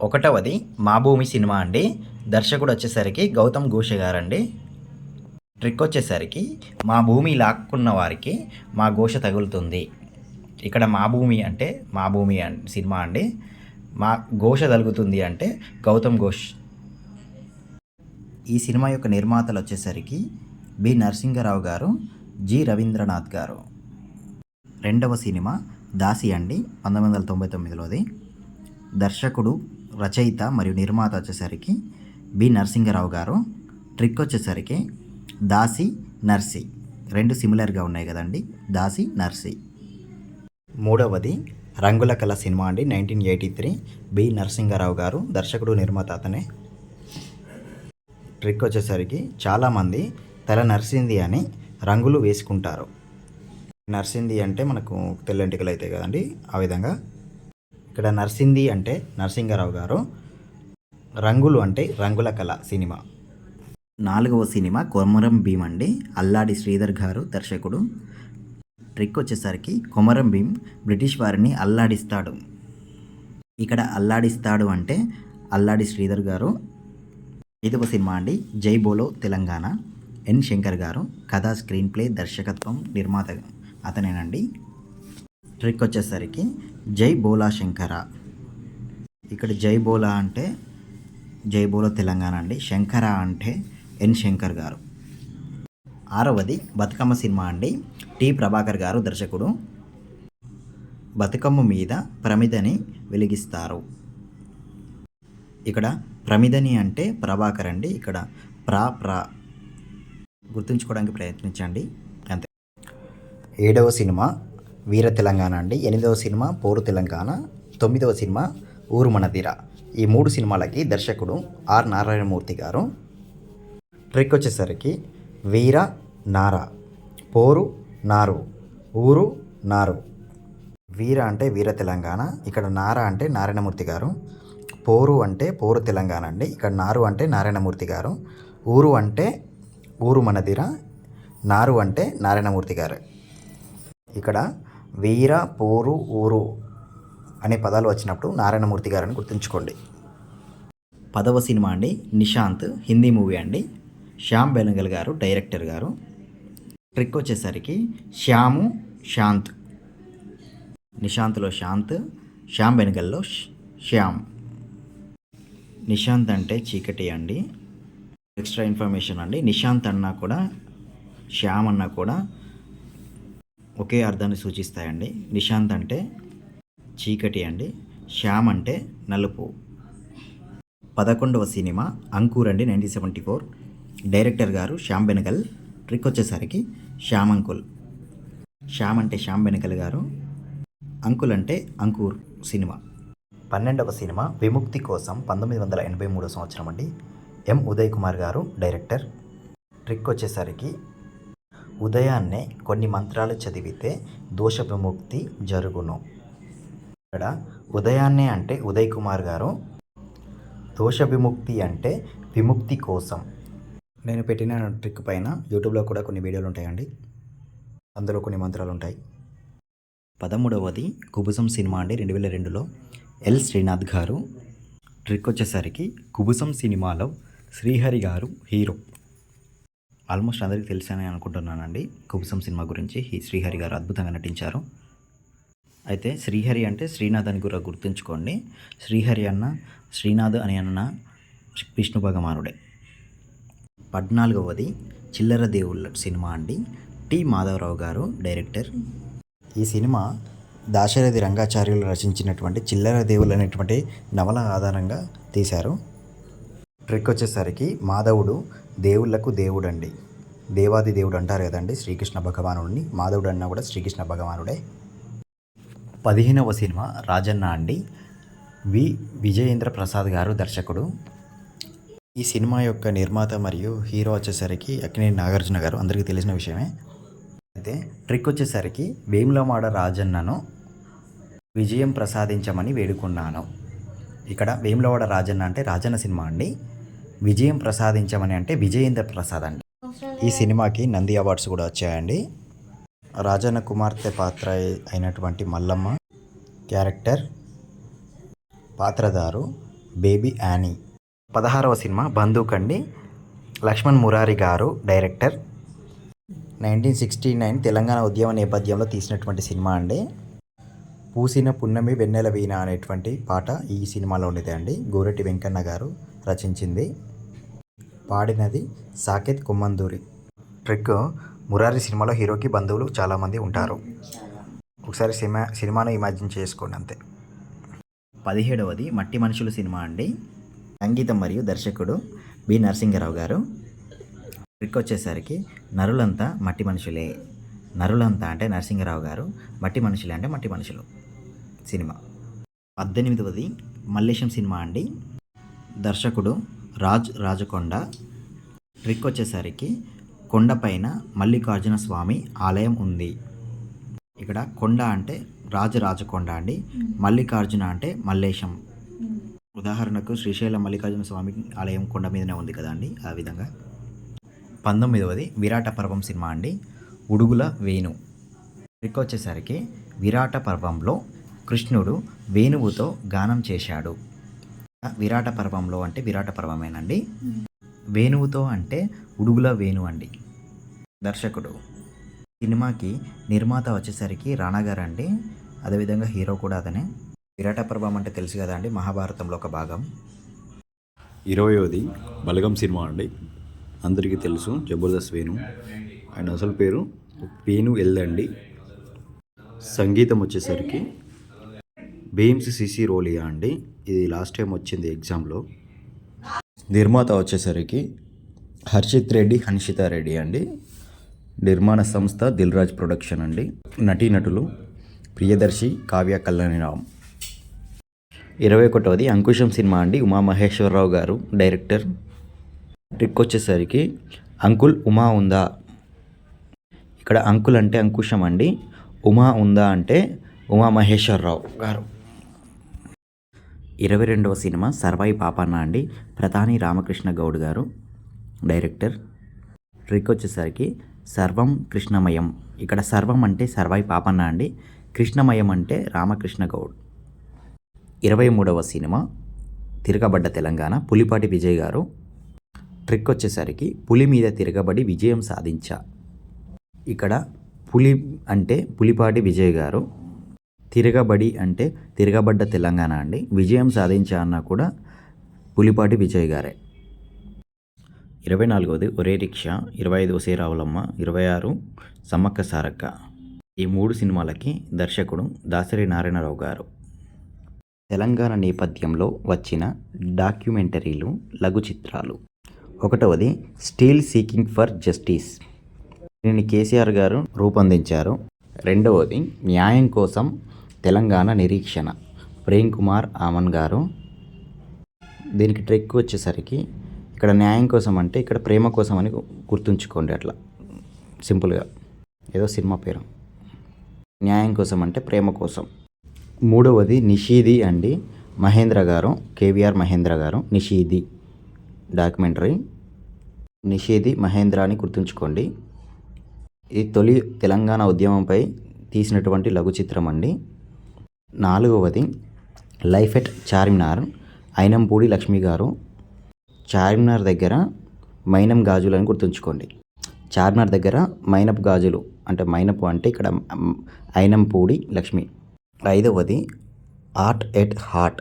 ఒకటవది మా భూమి సినిమా అండి. దర్శకుడు వచ్చేసరికి గౌతమ్ ఘోష గారండి. ట్రిక్ వచ్చేసరికి మా భూమి లాక్కున్న వారికి మా ఘోష తగులుతుంది. ఇక్కడ మా భూమి అంటే మా భూమి సినిమా అండి. మా ఘోష తగులుతుంది అంటే గౌతమ్ ఘోష్. ఈ సినిమా యొక్క నిర్మాతలు వచ్చేసరికి బి. నరసింహరావు గారు జి. రవీంద్రనాథ్ గారు. రెండవ సినిమా దాసి అండి పంతొమ్మిది వందల తొంభై తొమ్మిదిలోది. దర్శకుడు రచయిత మరియు నిర్మాత వచ్చేసరికి బి. నరసింగరావు గారు. ట్రిక్ వచ్చేసరికి దాసి నర్సి. రెండు సిమిలర్గా ఉన్నాయి కదండి. దాసి నర్సి. మూడవది రంగుల కళ సినిమా అండి. Nineteen eighty three. B. Narasingarao గారు దర్శకుడు నిర్మాత అతనే. ట్రిక్ వచ్చేసరికి చాలామంది తల నర్సింది అని రంగులు వేసుకుంటారు. నర్సింది అంటే మనకు తెల్లంటికలు అవుతాయి కదండి. ఆ విధంగా ఇక్కడ నర్సింది అంటే నరసింగారావు గారు రంగులు అంటే రంగుల కళ సినిమా. నాలుగవ సినిమా కొమరం భీమ్ అండి. అల్లాడి శ్రీధర్ గారు దర్శకుడు. ట్రిక్ వచ్చేసరికి కొమరం భీమ్ బ్రిటిష్ వారిని అల్లాడిస్తాడు. ఇక్కడ అల్లాడిస్తాడు అంటే అల్లాడి శ్రీధర్ గారు. ఐదవ సినిమా అండి జై బోలో తెలంగాణ. ఎన్ శంకర్ గారు కథ స్క్రీన్ ప్లే దర్శకత్వం నిర్మాత అతనేనండి. ట్రిక్ వచ్చేసరికి జై బోలా శంకర. ఇక్కడ జై బోలా అంటే జై బోలా తెలంగాణ అండి. శంకర అంటే ఎన్ శంకర్ గారు. ఆరవది బతుకమ్మ సినిమా అండి. టి ప్రభాకర్ గారు దర్శకుడు. బతుకమ్మ మీద ప్రమిదని వెలిగిస్తారు. ఇక్కడ ప్రమిదని అంటే ప్రభాకర్ అండి. ఇక్కడ ప్రా ప్రా. గుర్తుంచుకోవడానికి ప్రయత్నించండి. అంతే. ఏడవ సినిమా వీర తెలంగాణ అండి. ఎనిమిదవ సినిమా పోరు తెలంగాణ తొమ్మిదవ సినిమా ఊరు మనదిర. ఈ మూడు సినిమాలకి దర్శకుడు ఆర్ నారాయణమూర్తి గారు. ట్రిక్ వచ్చేసరికి వీర నార. పోరు నారు. ఊరు నారు. వీర అంటే వీర తెలంగాణ ఇక్కడ నార అంటే నారాయణమూర్తి గారు. పోరు అంటే పోరు తెలంగాణ అండి. ఇక్కడ నారు అంటే నారాయణమూర్తి గారు. ఊరు అంటే ఊరు మనదిర నారు అంటే నారాయణమూర్తి గారు. ఇక్కడ వీర పోరు ఊరు అనే పదాలు వచ్చినప్పుడు నారాయణమూర్తి గారని గుర్తుంచుకోండి. పదవ సినిమా అండి నిశాంత్ హిందీ మూవీ అండి. శ్యామ్ బెనగల్ గారు డైరెక్టర్ గారు. ట్రిక్ వచ్చేసరికి శ్యాము శాంత్. నిశాంత్లో శాంత్ శ్యామ్ బెనగల్లో శ్యామ్. నిశాంత్ అంటే చీకటి అండి. ఎక్స్ట్రా ఇన్ఫర్మేషన్ అండి నిశాంత్ అన్నా కూడా శ్యామ్ అన్నా కూడా ఒకే అర్థాన్ని సూచిస్తాయండి. నిశాంత్ అంటే చీకటి అండి. శ్యామ్ అంటే నలుపు. పదకొండవ సినిమా అంకూర్ అండి నైన్టీన్ సెవెంటీ ఫోర్. డైరెక్టర్ గారు శ్యామ్ బెనగల్. ట్రిక్ వచ్చేసరికి శ్యామ్ అంకుల్. శ్యామ్ అంటే శ్యామ్ బెనగల్ గారు. అంకుల్ అంటే అంకూర్ సినిమా. పన్నెండవ సినిమా విముక్తి కోసం పంతొమ్మిది వందల ఎనభై మూడో సంవత్సరం అండి. ఎం. ఉదయ్ కుమార్ గారు డైరెక్టర్. ట్రిక్ వచ్చేసరికి ఉదయాన్నే కొన్ని మంత్రాలు చదివితే దోష విముక్తి జరుగును. ఇక్కడ ఉదయాన్నే అంటే ఉదయ్ కుమార్ గారు దోష విముక్తి అంటే విముక్తి కోసం. నేను పెట్టిన ట్రిక్ పైన యూట్యూబ్లో కూడా కొన్ని వీడియోలు ఉంటాయండి. అందులో కొన్ని మంత్రాలు ఉంటాయి. పదమూడవది కుబుసం సినిమా అండి రెండు వేల రెండులో. ఎల్ శ్రీనాథ్ గారు ట్రిక్ వచ్చేసరికి కుబుసం సినిమాలో శ్రీహరి గారు హీరో. ఆల్మోస్ట్ అందరికీ తెలుసని అనుకుంటున్నానండి. కుబుసం సినిమా గురించి శ్రీహరి గారు అద్భుతంగా నటించారు. అయితే శ్రీహరి అంటే శ్రీనాథ్ అని కూడా గుర్తుంచుకోండి. శ్రీహరి అన్న శ్రీనాథ్ అని అన్న విష్ణు భగవానుడే పద్నాలుగవది చిల్లర దేవుళ్ళ సినిమా అండి. టి మాధవరావు గారు డైరెక్టర్. ఈ సినిమా దాశరథి రంగాచార్యులు రచించినటువంటి చిల్లర దేవుళ్ళు అనేటువంటి నవల ఆధారంగా తీశారు. ట్రిక్ వచ్చేసరికి మాధవుడు దేవుళ్ళకు దేవుడండి. దేవాది దేవుడు అంటారు కదండి శ్రీకృష్ణ భగవానుడిని. మాధవుడు అన్నా కూడా శ్రీకృష్ణ భగవానుడే. పదిహేనవ సినిమా రాజన్న అండి. వి విజయేంద్ర ప్రసాద్ గారు దర్శకుడు. ఈ సినిమా యొక్క నిర్మాత మరియు హీరో వచ్చేసరికి అక్కినేని నాగార్జున గారు. అందరికీ తెలిసిన విషయమే. అయితే ట్రిక్ వచ్చేసరికి వేములమాడ రాజన్నను విజయం ప్రసాదించమని వేడుకున్నాను. ఇక్కడ వేములవాడ రాజన్న అంటే రాజన్న సినిమా అండి. విజయం ప్రసాదించమని అంటే విజయేంద్ర ప్రసాద్ అండి. ఈ సినిమాకి నంది అవార్డ్స్ కూడా వచ్చాయండి. రాజన్న కుమార్తె పాత్ర అయినటువంటి మల్లమ్మ క్యారెక్టర్ పాత్రదారు బేబీ యానీ. పదహారవ సినిమా బందూక్ అండి. లక్ష్మణ్ మురారి గారు director. Nineteen sixty nine Telangana ఉద్యమ నేపథ్యంలో తీసినటువంటి సినిమా అండి. పూసిన పున్నమి వెన్నెల వీణ అనేటువంటి పాట ఈ సినిమాలో ఉండేది అండి. గోరెటి వెంకన్న గారు రచించింది. పాడినది సాకేత్ కొమ్మందూరి. ట్రిక్ మురారి సినిమాలో హీరోకి బంధువులు చాలామంది ఉంటారు. ఒకసారి సినిమా సినిమాను ఇమాజిన్ చేసుకోండి అంతే. పదిహేడవది మట్టి మనుషులు సినిమా అండి. సంగీతం మరియు దర్శకుడు బి నరసింగరావు గారు. ట్రిక్ వచ్చేసరికి నరులంతా మట్టి మనుషులే. నరులంతా అంటే నరసింహరావు గారు మట్టి మనుషులు అంటే మట్టి మనుషులు సినిమా. పద్దెనిమిదవది మల్లేశం సినిమా అండి. దర్శకుడు రాజ్ రాజకొండ. ట్రిక్ వచ్చేసరికి కొండపైన మల్లికార్జున స్వామి ఆలయం ఉంది. ఇక్కడ కొండ అంటే రాజరాజకొండ అండి. మల్లికార్జున అంటే మల్లేశం. ఉదాహరణకు శ్రీశైలం మల్లికార్జున స్వామి ఆలయం కొండ మీదనే ఉంది కదండి ఆ విధంగా. పంతొమ్మిదవది విరాట పర్వం సినిమా అండి. ఉడుగుల వేణు. ట్రిక్ వచ్చేసరికి విరాట పర్వంలో కృష్ణుడు వేణువుతో గానం చేశాడు. విరాట పర్వంలో అంటే విరాట పర్వమేనండి. వేణువుతో అంటే ఉడుగుల వేణు అండి. దర్శకుడు. సినిమాకి నిర్మాత వచ్చేసరికి రాణా గారు అండి అదేవిధంగా హీరో కూడా అతనే. విరాట పర్వం అంటే తెలుసు కదా అండి మహాభారతంలో ఒక భాగం. ఇరవయోది బలగం సినిమా అండి. అందరికీ తెలుసు జబర్దస్త్ వేణు. ఆయన అసలు పేరు వేణు ఎల్దండి. సంగీతం వచ్చేసరికి బీమ్స్ సిసి రోలియా అండి. ఇది లాస్ట్ టైం వచ్చింది ఎగ్జామ్లో. నిర్మాత వచ్చేసరికి హర్షిత్ రెడ్డి హన్షిత రెడ్డి అండి. నిర్మాణ సంస్థ దిల్రాజ్ ప్రొడక్షన్ అండి. నటీనటులు ప్రియదర్శి కావ్య కళ్యాణిరామ్. ఇరవై ఒకటవది అంకుశం సినిమా అండి. ఉమా మహేశ్వరరావు గారు డైరెక్టర్. ట్రిక్ వచ్చేసరికి అంకుల్ ఉమా ఉందా ఇక్కడ అంకుల్ అంటే అంకుశం అండి ఉమా ఉందా అంటే ఉమా మహేశ్వరరావు గారు. ఇరవై రెండవ సినిమా సర్వాయి పాపన్న అండి. ప్రధాని రామకృష్ణ గౌడ్ గారు డైరెక్టర్. ట్రిక్ వచ్చేసరికి సర్వం కృష్ణమయం. ఇక్కడ సర్వం అంటే సర్వాయి పాపన్న అండి. కృష్ణమయం అంటే రామకృష్ణ గౌడ్. ఇరవై మూడవ సినిమా తిరగబడ్డ తెలంగాణ పులిపాటి విజయ్ గారు. ట్రిక్ వచ్చేసరికి పులి మీద తిరగబడి విజయం సాధించా. ఇక్కడ పులి అంటే పులిపాటి విజయ్ గారు తిరగబడి అంటే తిరగబడ్డ తెలంగాణ అండి. విజయం సాధించా అన్న కూడా పులిపాటి విజయ్ గారే. ఇరవై నాలుగవది ఒరే రిక్షా ఇరవై ఐదు ఒసే రావులమ్మ ఇరవై ఆరు సమ్మక్క సారక్క. ఈ మూడు సినిమాలకి దర్శకుడు దాసరి నారాయణరావు గారు. తెలంగాణ నేపథ్యంలో వచ్చిన డాక్యుమెంటరీలు లఘు చిత్రాలు. ఒకటవది స్టీల్ సీకింగ్ ఫర్ జస్టిస్. దీనిని కేసీఆర్ గారు రూపొందించారు. రెండవది న్యాయం కోసం తెలంగాణ నిరీక్షణ. ప్రేమ్ కుమార్ ఆమన్ గారు. దీనికి ట్రిక్ వచ్చేసరికి ఇక్కడ న్యాయం కోసం అంటే ఇక్కడ ప్రేమ కోసం అని గుర్తుంచుకోండి అట్లా. సింపుల్గా. ఏదో సినిమా పేరు. న్యాయం కోసం అంటే ప్రేమ కోసం. మూడవది నిషీది అండి. మహేంద్ర గారు కేవీఆర్ మహేంద్ర గారు నిషీది. డాక్యుమెంటరీ. నిషేధి మహేంద్ర అని గుర్తుంచుకోండి. ఇది తొలి తెలంగాణ ఉద్యమంపై తీసినటువంటి లఘు చిత్రం అండి. నాలుగవది లైఫ్ ఎట్ చార్మినార్ అయినంపూడి లక్ష్మి గారు. చార్మినార్ దగ్గర మైనం గాజులు అని గుర్తుంచుకోండి. చార్మినార్ దగ్గర మైనపు గాజులు అంటే మైనపు అంటే ఇక్కడ అయినంపూడి లక్ష్మి. ఐదవది ఆర్ట్ ఎట్ హార్ట్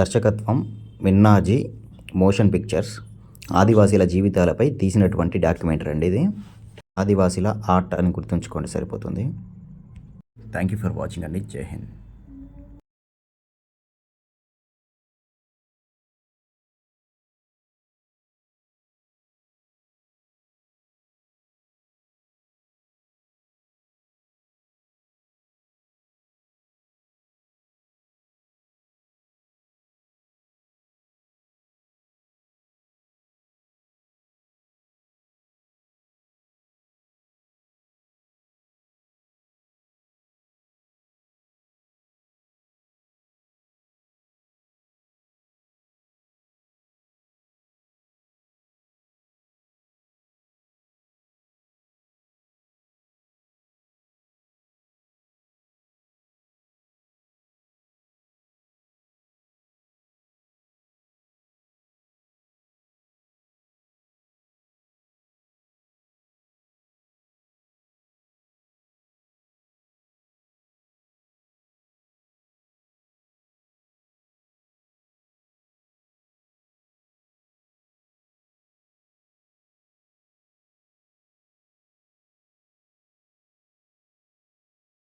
దర్శకత్వం మిన్నాజీ మోషన్ పిక్చర్స్ ఆదివాసీల జీవితాలపై తీసినటువంటి డాక్యుమెంటరీ అండి ఇది. ఆదివాసీల ఆర్ట్ అని గుర్తుంచుకోండి సరిపోతుంది. థ్యాంక్ యూ ఫర్ వాచింగ్ అండి. జై హింద్.